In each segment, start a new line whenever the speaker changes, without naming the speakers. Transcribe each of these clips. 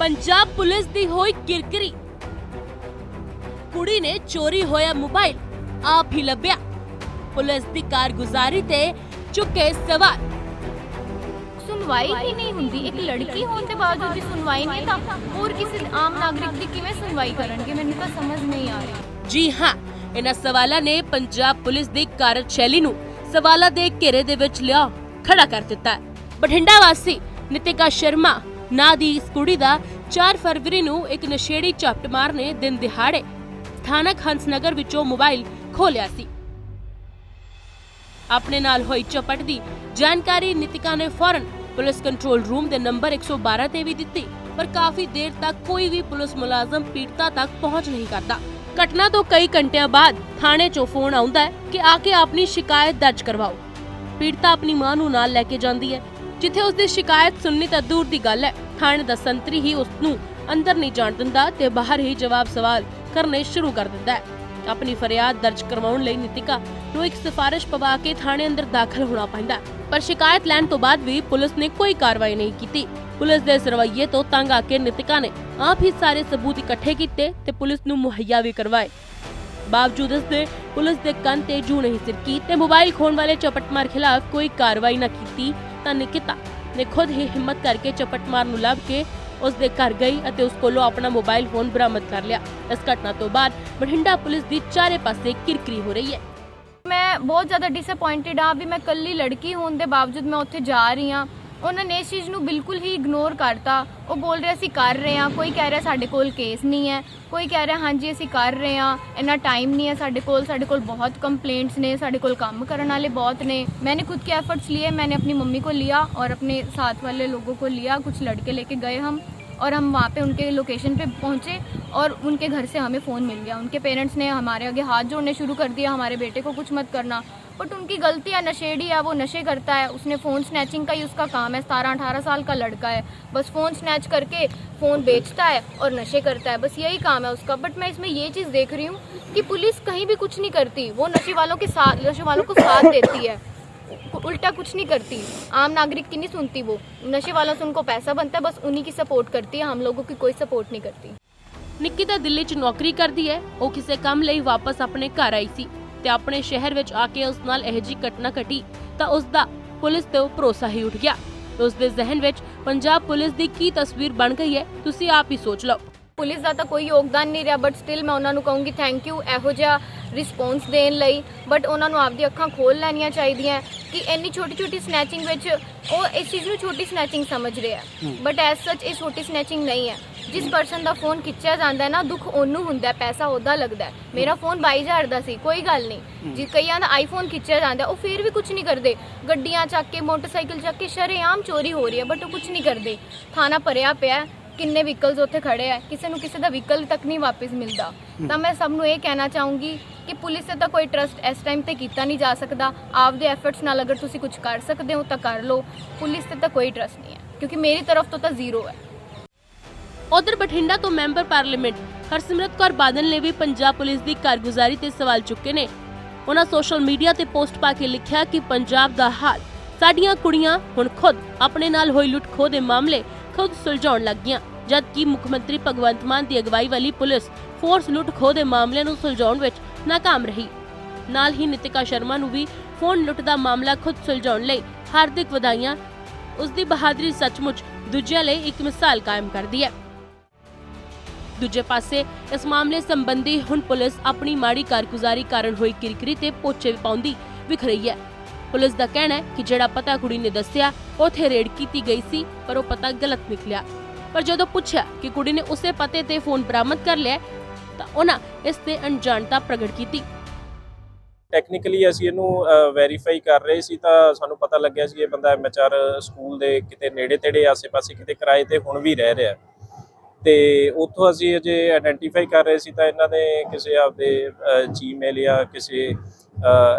Punjab police ਦੀ ਹੋਈ ਕਿਰਕਰੀ। ਕੁੜੀ ਨੇ ਚੋਰੀ ਹੋਇਆ ਮੋਬਾਈਲ ਆਪ ਹੀ ਲੱਭਿਆ। ਪੁਲਿਸ ਦੀ ਕਾਰਗੁਜ਼ਾਰੀ ਤੇ ਚੁੱਕੇ ਸਵਾਲ।
ਸੁਣਵਾਈ ਹੀ ਨਹੀਂ ਹੁੰਦੀ। ਇੱਕ ਲੜਕੀ ਹੋਣ ਦੇ ਬਾਵਜੂਦ ਵੀ ਸੁਣਵਾਈ ਨਹੀਂ ਤਾਂ ਹੋਰ ਕਿਸੇ ਆਮ ਨਾਗਰਿਕ ਦੀ ਕਿਵੇਂ ਸੁਣਵਾਈ ਕਰਨਗੇ? ਮੈਨੂੰ ਤਾਂ ਸਮਝ ਨਹੀਂ ਆ ਰਹੀ।
ਜੀ ਹਾਂ ਇਹਨਾਂ ਸਵਾਲਾਂ ਨੇ ਪੰਜਾਬ ਪੁਲਿਸ ਦੀ ਕਾਰਜਸ਼ੈਲੀ ਨੂੰ ਸਵਾਲਾਂ ਦੇ ਘੇਰੇ ਦੇ ਵਿੱਚ ਲਿਆ ਖੜਾ ਕਰ ਦਿੱਤਾ। ਬਠਿੰਡਾ ਵਾਸੀ ਨਿਤਿਕਾ ਸ਼ਰਮਾ ਨਾਂ ਦੀ ਇਸ ਕੁੜੀ ਦਾ 4 ਫਰਵਰੀ ਨੂੰ ਇੱਕ ਨਸ਼ੇੜੀ ਝਪਟਮਾਰ ਨੇ ਦਿਨ ਦਿਹਾੜੇ। ਸਥਾਨਕ ਹੰਸਨਗਰ ਵਿੱਚੋਂ ਮੋਬਾਈਲ ਖੋਲਿਆ ਸੀ। ਆਪਣੇ ਨਾਲ ਹੋਈ ਝਪਟ ਦੀ ਜਾਣਕਾਰੀ ਨਿਤਿਕਾ ਨੇ ਫੌਰਨ ਪੁਲਿਸ ਕੰਟਰੋਲ ਰੂਮ ਦੇ ਨੰਬਰ 112 ਤੇ ਵੀ ਦਿੱਤੀ, ਪਰ ਕਾਫੀ ਦੇਰ ਤੱਕ ਕੋਈ ਵੀ ਪੁਲਿਸ ਮੁਲਾਜ਼ਮ ਪੀੜਤਾ ਤੱਕ ਪਹੁੰਚ ਨਹੀਂ ਕਰਦਾ। ਘਟਨਾ ਤੋਂ ਕਈ ਘੰਟਿਆਂ ਬਾਅਦ ਥਾਣੇ 'ਚੋਂ ਫੋਨ ਆਉਂਦਾ ਹੈ ਕਿ ਆ ਕੇ ਆਪਣੀ ਸ਼ਿਕਾਇਤ ਦਰਜ ਕਰਵਾਓ। ਪੀੜਤਾ ਆਪਣੀ ਮਾਂ ਨੂੰ ਨਾਲ ਲੈ ਕੇ ਜਾਂਦੀ ਹੈ, ਜਿੱਥੇ ਉਸ ਦੀ ਸ਼ਿਕਾਇਤ ਸੁਣਨੀ ਤਾਂ ਦੂਰ ਦੀ ਗੱਲ ਹੈ। ਥਾਣੇ ਦਾ ਸੰਤਰੀ ਹੀ ਉਸ ਨੂੰ ਅੰਦਰ ਨਹੀਂ ਜਾਣ ਦਿੰਦਾ ਤੇ ਬਾਹਰ ਹੀ ਜਵਾਬ ਸਵਾਲ ਕਰਨੇ ਸ਼ੁਰੂ ਕਰ ਦਿੰਦਾ ਹੈ। ਆਪਣੀ ਫਰਿਆਦ ਦਰਜ ਕਰਵਾਉਣ ਲਈ ਨਿਤਿਕਾ ਨੂੰ ਇੱਕ ਸਿਫਾਰਿਸ਼ ਪਵਾ ਕੇ ਥਾਣੇ ਅੰਦਰ ਦਾਖਲ ਹੋਣਾ ਪੈਂਦਾ ਪਰ ਸ਼ਿਕਾਇਤ ਲੈਣ ਤੋਂ ਬਾਅਦ ਵੀ ਪੁਲਿਸ ਨੇ ਕੋਈ ਕਾਰਵਾਈ ਨਹੀਂ ਕੀਤੀ। ਪੁਲਿਸ ਦੇ ਇਸ ਰਵੱਈਏ ਤੋਂ ਤੰਗ ਆ ਕੇ ਨਿਤਿਕਾ ਨੇ ਆਪ ਹੀ ਸਾਰੇ ਸਬੂਤ ਇਕੱਠੇ ਕੀਤੇ ਤੇ ਪੁਲਿਸ ਨੂੰ ਮੁਹੱਈਆ ਵੀ ਕਰਵਾਏ। ਬਾਵਜੂਦ ਇਸ ਦੇ ਪੁਲਿਸ ਦੇ ਕੰਨ ਤੇ ਜੂ ਨਹੀਂ ਸਿਰਕੀ ਤੇ ਮੋਬਾਈਲ ਖੋਣ ਵਾਲੇ ਚਪਟਮਾਰ ਖਿਲਾਫ ਕੋਈ ਕਾਰਵਾਈ ਨਾ ਕੀਤੀ ਤਾਂ ਨਿਕਿਤਾ ਨੇ ਖੁਦ ਹੀ ਹਿੰਮਤ ਕਰਕੇ ਚਪਟਮਾਰ ਨੂੰ ਲੱਭ ਕੇ ਉਸ ਦੇ ਘਰ ਗਈ ਅਤੇ ਉਸ ਕੋਲੋਂ ਆਪਣਾ ਮੋਬਾਈਲ ਫੋਨ ਬਰਾਮਦ ਕਰ ਲਿਆ। ਇਸ ਘਟਨਾ ਤੋਂ ਬਾਅਦ ਬਠਿੰਡਾ ਪੁਲਿਸ ਦੀ ਚਾਰੇ ਪਾਸੇ ਕਿਰਕਰੀ ਹੋ ਰਹੀ ਹੈ।
ਮੈਂ ਬਹੁਤ ਜ਼ਿਆਦਾ ਡਿਸਪਾਇੰਟਡ ਆ ਵੀ ਮੈਂ ਕੱਲੀ ਲੜਕੀ ਹੋਣ ਦੇ ਬਾਵਜੂਦ ਮੈਂ ਉੱਥੇ ਜਾ ਰਹੀ ਹਾਂ। उन्होंने इस चीज़ को बिल्कुल ही ਹੀ करता। वो बोल रहे, असं कर रहे हैं। कोई कह रहा साढ़े कोस नहीं है। कोई कह रहा हाँ जी, असं कर रहे हैं। इन्ना टाइम नहीं है साढ़े को ਕੋਲ ਸਾਡੇ ਕੋਲ ਬਹੁਤ ਕੰਪਲੇਂਟਸ ਨੇ ਸਾਡੇ बहुत ने। मैंने खुद के एफर्ट्स लिए, मैंने अपनी मम्मी को लिया और अपने साथ वाले लोगों को लिया। कुछ लड़के लेके गए हम और हम वहाँ पे उनके लोकेशन पे पहुँचे और उनके घर से हमें फ़ोन मिल गया। उनके पेरेंट्स ने हमारे आगे हाथ जोड़ने शुरू कर दिया। हमारे बेटे को कुछ मत करना। बट उनकी गलती है नशेड़ी है वो नशे करता है उसने फ़ोन स्नैचिंग का ही उसका काम है सतारह अठारह साल का लड़का है बस फ़ोन स्नैच करके फ़ोन बेचता है और नशे करता है बस यही काम है उसका बट मैं इसमें ये चीज़ देख रही हूँ कि पुलिस कहीं भी कुछ नहीं करती वो नशे वालों के साथ नशे वालों को साथ देती है उल्टा कुछ नहीं करती आम नागरिक की नहीं सुनती वो नशे वालों से उनको पैसा बनता है बस उन्हीं की सपोर्ट करती है हम लोगों की कोई सपोर्ट नहीं करती
ਨਿੱਕੀ ਤਾਂ ਦਿੱਲੀ 'ਚ ਨੌਕਰੀ ਕਰਦੀ ਹੈ ਉਹ ਕਿਸੇ ਕੰਮ ਲਈ ਵਾਪਸ ਆਪਣੇ ਘਰ ਆਈ ਸੀ ਤੇ ਆਪਣੇ ਸ਼ਹਿਰ ਵਿੱਚ ਆ ਕੇ ਉਸ ਨਾਲ ਇਹੋ ਜਿਹੀ ਘਟਨਾ ਘਟੀ ਤਾਂ ਉਸ ਦਾ ਪੁਲਿਸ ਤੇ ਭਰੋਸਾ ਹੀ ਉੱਠ ਗਿਆ। ਉਸ ਦੇ ਜ਼ਿਹਨ ਵਿੱਚ ਪੰਜਾਬ ਪੁਲਿਸ ਦੀ ਕੀ ਤਸਵੀਰ ਬਣ ਗਈ ਹੈ ਤੁਸੀਂ ਆਪ ਹੀ ਸੋਚ ਲਓ।
ਪੁਲਿਸ ਦਾ ਤਾਂ ਕੋਈ ਯੋਗਦਾਨ ਨਹੀਂ ਰਿਹਾ ਬਟ ਸਟਿਲ ਮੈਂ ਉਹਨਾਂ ਨੂੰ ਕਹੂੰਗੀ ਥੈਂਕ ਯੂ ਇਹੋ ਜਿਹਾ ਰਿਸਪੌਂਸ ਦੇਣ ਲਈ। ਬਟ ਉਹਨਾਂ ਨੂੰ ਆਪਦੀ ਅੱਖਾਂ ਖੋਲ ਲੈਣੀਆਂ ਚਾਹੀਦੀਆਂ ਕਿ ਇੰਨੀ ਛੋਟੀ ਛੋਟੀ ਸਨੈਚਿੰਗ ਵਿੱਚ ਉਹ ਇਸ ਚੀਜ਼ ਨੂੰ ਛੋਟੀ ਸਨੈਚਿੰਗ ਸਮਝ ਰਿਹਾ ਬਟ ਐਸ ਸੱਚ ਇਹ ਛੋਟੀ ਸਨੈਚਿੰਗ ਨਹੀਂ ਹੈ। ਜਿਸ ਪਰਸਨ ਦਾ ਫੋਨ ਖਿੱਚਿਆ ਜਾਂਦਾ ਹੈ ਨਾ ਦੁੱਖ ਉਹਨੂੰ ਹੁੰਦਾ ਹੈ, ਪੈਸਾ ਉਹਦਾ ਲੱਗਦਾ ਹੈ। ਮੇਰਾ ਫੋਨ 22000 ਦਾ ਸੀ ਕੋਈ ਗੱਲ ਨਹੀਂ। ਜੀ ਕਈਆਂ ਦਾ ਆਈਫੋਨ ਖਿੱਚਿਆ ਜਾਂਦਾ ਹੈ, ਉਹ ਫਿਰ ਵੀ ਕੁਝ ਨਹੀਂ ਕਰਦੇ। ਗੱਡੀਆਂ ਚੱਕ ਕੇ ਮੋਟਰਸਾਈਕਲ ਚੱਕ ਕੇ ਸ਼ਰੇਆਮ ਚੋਰੀ ਹੋ ਰਹੀ ਹੈ ਬਟ ਉਹ ਕੁਝ ਨਹੀਂ ਕਰਦੇ। ਥਾਣਾ ਭਰਿਆ ਪਿਆ ਹੈ, ਕਿੰਨੇ ਵਹੀਕਲਸ ਉੱਥੇ ਖੜੇ ਆ ਕਿਸੇ ਨੂੰ ਕਿਸੇ ਦਾ ਵਹੀਕਲ ਤੱਕ ਨਹੀਂ ਵਾਪਸ ਮਿਲਦਾ। ਤਾਂ ਮੈਂ ਸਭ ਨੂੰ ਇਹ ਕਹਿਣਾ ਚਾਹੂੰਗੀ ਕਿ ਪੁਲਿਸ ਤੇ ਤਾਂ ਕੋਈ ਟਰਸਟ ਇਸ ਟਾਈਮ ਤੇ ਕੀਤਾ ਨਹੀਂ ਜਾ ਸਕਦਾ। ਆਪਦੇ ਐਫਰਟਸ ਨਾਲ ਅਗਰ ਤੁਸੀਂ ਕੁਝ ਕਰ ਸਕਦੇ ਹੋ ਤਾਂ ਕਰ ਲਓ। ਪੁਲਿਸ ਤੇ ਤਾਂ ਕੋਈ ਟਰਸਟ ਨਹੀਂ ਹੈ ਕਿਉਂਕਿ ਮੇਰੀ ਤਰਫ ਤੋਂ ਤਾਂ ਜ਼ੀਰੋ ਹੈ।
ਉਧਰ ਬਠਿੰਡਾ ਤੋਂ ਮੈਂਬਰ ਪਾਰਲੀਮੈਂਟ ਹਰਸਿਮਰਤ ਕੌਰ ਬਾਦਲ ਨੇ ਵੀ ਪੰਜਾਬ ਪੁਲਿਸ ਦੀ ਕਾਰਗੁਜ਼ਾਰੀ ਤੇ ਸਵਾਲ ਚੁੱਕੇ ਨੇ। ਉਹਨਾਂ ਸੋਸ਼ਲ ਮੀਡੀਆ ਤੇ ਪੋਸਟ ਪਾ ਕੇ ਲਿਖਿਆ ਕਿ ਪੰਜਾਬ ਦਾ ਹਾਲ, ਸਾਡੀਆਂ ਕੁੜੀਆਂ ਹੁਣ ਖੁਦ ਆਪਣੇ ਨਾਲ ਹੋਈ ਲੁੱਟ ਖੋਹ ਦੇ ਮਾਮਲੇ ਖੁਦ ਸੁਲਝਾਉਣ ਲੱਗ ਗਈਆਂ ਮੁੱਖ ਮੰਤਰੀ ਭਗਵੰਤ ਮਾਨ ਦੀ ਅਗਵਾਈ ਵਾਲੀ ਪੁਲਿਸ ਫੋਰਸ ਲੁੱਟ ਖੋਹ ਦੇ ਮਾਮਲੇ ਨੂੰ ਸੁਲਝਾਉਣ ਵਿੱਚ ਨਾਕਾਮ ਰਹੀ। ਨਾਲ ਹੀ ਨਿਤਿਕਾ ਸ਼ਰਮਾ ਨੂੰ ਵੀ ਫੋਨ ਲੁੱਟ ਦਾ ਮਾਮਲਾ ਖੁਦ ਸੁਲਝਾਉਣ ਲਈ ਹਾਰਦਿਕ ਵਧਾਈਆਂ ਉਸ ਦੀ ਬਹਾਦਰੀ ਸੱਚਮੁੱਚ ਦੂਜਿਆਂ ਲਈ ਇੱਕ ਮਿਸਾਲ ਕਾਇਮ ਕਰਦੀ ਹੈ। ਦੂਜੇ ਪਾਸੇ, ਇਸ ਮਾਮਲੇ ਸੰਬੰਧੀ ਹੁਣ ਪੁਲਿਸ ਆਪਣੀ ਮਾੜੀ ਕਾਰਗੁਜ਼ਾਰੀ ਕਾਰਨ ਹੋਈ ਕਿਰਕਰੀ ਤੇ ਪੋਚੇ ਪਾਉਂਦੀ ਵਿਖ ਰਹੀ ਹੈ। ਪੁਲਿਸ ਦਾ ਕਹਿਣਾ ਹੈ ਕਿ ਜਿਹੜਾ ਪਤਾ ਕੁੜੀ ਨੇ ਦੱਸਿਆ, ਉਥੇ ਰੇਡ ਕੀਤੀ ਗਈ ਸੀ, ਪਰ ਉਹ ਪਤਾ ਗਲਤ ਨਿਕਲਿਆ। ਪਰ ਜਦੋਂ ਪੁੱਛਿਆ ਕਿ ਕੁੜੀ ਨੇ ਉਸੇ ਪਤੇ ਤੇ ਫੋਨ ਬਰਾਮਦ ਕਰ ਲਿਆ, ਤਾਂ ਉਹਨਾਂ ਇਸ ਤੇ ਅਣਜਾਣਤਾ ਪ੍ਰਗਟ ਕੀਤੀ।
ਟੈਕਨੀਕਲੀ ਅਸੀਂ ਇਹਨੂੰ ਵੈਰੀਫਾਈ ਕਰ ਰਹੇ ਸੀ ਤਾਂ ਸਾਨੂੰ ਪਤਾ ਲੱਗਿਆ ਸੀ ਇਹ ਬੰਦਾ ਐਮਐਚਆਰ ਸਕੂਲ ਦੇ ਕਿਤੇ ਨੇੜੇ ਤੇੜੇ ਆਸੇ-ਪਾਸੇ ਕਿਤੇ ਕਿਰਾਏ ਤੇ ਹੁਣ ਵੀ ਰਹਿ ਰਿਹਾ। ਤੇ ਉੱਥੋਂ ਅਸੀਂ ਅਜੇ ਆਇਡੈਂਟੀਫਾਈ ਕਰ ਰਹੇ ਸੀ ਤਾਂ ਇਹਨਾਂ ਨੇ ਕਿਸੇ ਆਪਦੇ ਜੀਮੇਲ ਜਾਂ ਕਿਸੇ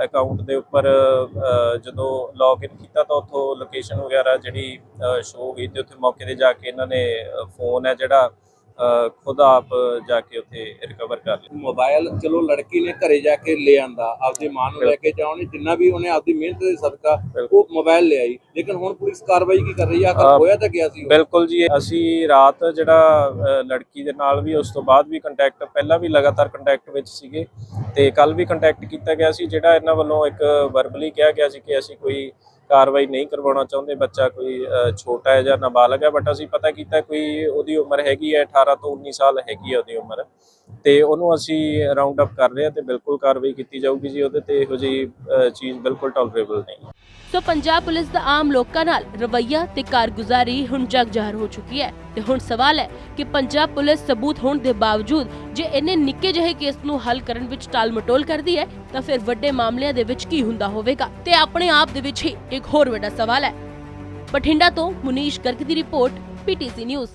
ਅਕਾਊਂਟ ਦੇ ਉੱਪਰ ਜਦੋਂ ਲੌਗਇਨ ਕੀਤਾ ਤਾਂ ਉੱਥੋਂ ਲੋਕੇਸ਼ਨ ਵਗੈਰਾ ਜਿਹੜੀ ਸ਼ੋ ਹੋਈ ਤੇ ਉੱਥੇ ਮੌਕੇ ਤੇ ਜਾ ਕੇ ਇਹਨਾਂ ਨੇ ਫੋਨ ਹੈ ਜਿਹੜਾ ਖੁਦ ਆਪ ਜਾ ਕੇ ਉੱਥੇ ਰਿਕਵਰ ਕਰ ਲਿਆ।
ਮੋਬਾਈਲ ਚਲੋ ਲੜਕੀ ਨੇ ਘਰੇ ਜਾ ਕੇ ਲੈ ਆਂਦਾ ਆਪਦੀ ਮਾਂ ਨੂੰ ਲੈ ਕੇ ਜਾਉਣੀ ਜਿੰਨਾ ਵੀ ਉਹਨੇ ਆਪਦੀ ਮਿਹਨਤ ਦੇ ਸਦਕਾ ਉਹ ਮੋਬਾਈਲ ਲੈ ਆਈ। ਲੇਕਿਨ ਹੁਣ ਪੁਲਿਸ ਕਾਰਵਾਈ ਕੀ ਕਰ ਰਹੀ ਆ? ਕਰ ਹੋਇਆ ਤਾਂ ਗਿਆ ਸੀ।
ਬਿਲਕੁਲ ਜੀ ਅਸੀਂ ਰਾਤ ਜਿਹੜਾ ਲੜਕੀ ਦੇ ਨਾਲ ਵੀ ਉਸ ਤੋਂ ਬਾਅਦ ਵੀ ਕੰਟੈਕਟ ਪਹਿਲਾਂ ਵੀ ਲਗਾਤਾਰ ਕੰਟੈਕਟ ਵਿੱਚ ਸੀਗੇ ਤੇ ਕੱਲ ਵੀ ਕੰਟੈਕਟ ਕੀਤਾ ਗਿਆ ਸੀ ਜਿਹੜਾ ਇਹਨਾਂ ਵੱਲੋਂ ਇੱਕ ਵਰਬਲੀ ਕਿਹਾ ਗਿਆ ਸੀ ਕਿ ਅਸੀਂ ਕੋਈ ਕਾਰਵਾਈ ਨਹੀਂ ਕਰਵਾਉਣਾ ਚਾਹੁੰਦੇ, ਬੱਚਾ ਕੋਈ ਛੋਟਾ ਹੈ ਜਾਂ ਨਾਬਾਲਗ ਹੈ ਬਟ ਅਸੀਂ ਪਤਾ ਕੀਤਾ ਕੋਈ ਉਹਦੀ ਉਮਰ ਹੈਗੀ ਹੈ 18 ਤੋਂ 19 ਸਾਲ ਹੈਗੀ ਹੈ ਉਹਦੀ ਉਮਰ। ਤੇ ਉਹਨੂੰ ਅਸੀਂ ਰਾਉਂਡ ਅਪ ਕਰ ਰਹੇ ਹਾਂ ਤੇ ਬਿਲਕੁਲ ਕਾਰਵਾਈ ਕੀਤੀ ਜਾਊਗੀ ਜੀ ਉਹਦੇ ਤੇ ਇਹੋ ਜਿਹੀ ਚੀਜ਼ ਬਿਲਕੁਲ ਟੋਲਰੇਬਲ ਨਹੀਂ।
ਸੋ ਪੰਜਾਬ ਪੁਲਿਸ ਦਾ ਆਮ ਲੋਕਾਂ ਨਾਲ ਰਵੱਈਆ ਤੇ ਕਾਰਗੁਜ਼ਾਰੀ ਹੁਣ ਜਗ ਜ਼ਾਹਰ ਹੋ ਚੁੱਕੀ ਹੈ ਤੇ ਹੁਣ ਸਵਾਲ ਹੈ ਕਿ ਪੰਜਾਬ ਪੁਲਿਸ ਸਬੂਤ ਹੋਣ ਦੇ ਬਾਵਜੂਦ ਜੇ ਇੰਨੇ ਨਿੱਕੇ ਜਿਹੇ ਕੇਸ ਨੂੰ ਹੱਲ ਕਰਨ ਵਿੱਚ ਟਾਲ-ਮਟੋਲ ਕਰਦੀ ਹੈ, ਤਾਂ ਫਿਰ ਵੱਡੇ ਮਾਮਲਿਆਂ ਦੇ ਵਿੱਚ ਕੀ ਹੁੰਦਾ ਹੋਵੇਗਾ? ਤੇ ਆਪਣੇ ਆਪ ਦੇ ਵਿੱਚ ਹੀ ਇੱਕ ਹੋਰ ਵੱਡਾ ਸਵਾਲ ਹੈ। ਬਠਿੰਡਾ ਤੋਂ ਮੁਨੀਸ਼ ਗਰਗ ਦੀ ਰਿਪੋਰਟ, ਪੀਟੀਸੀ ਨਿਊਜ਼।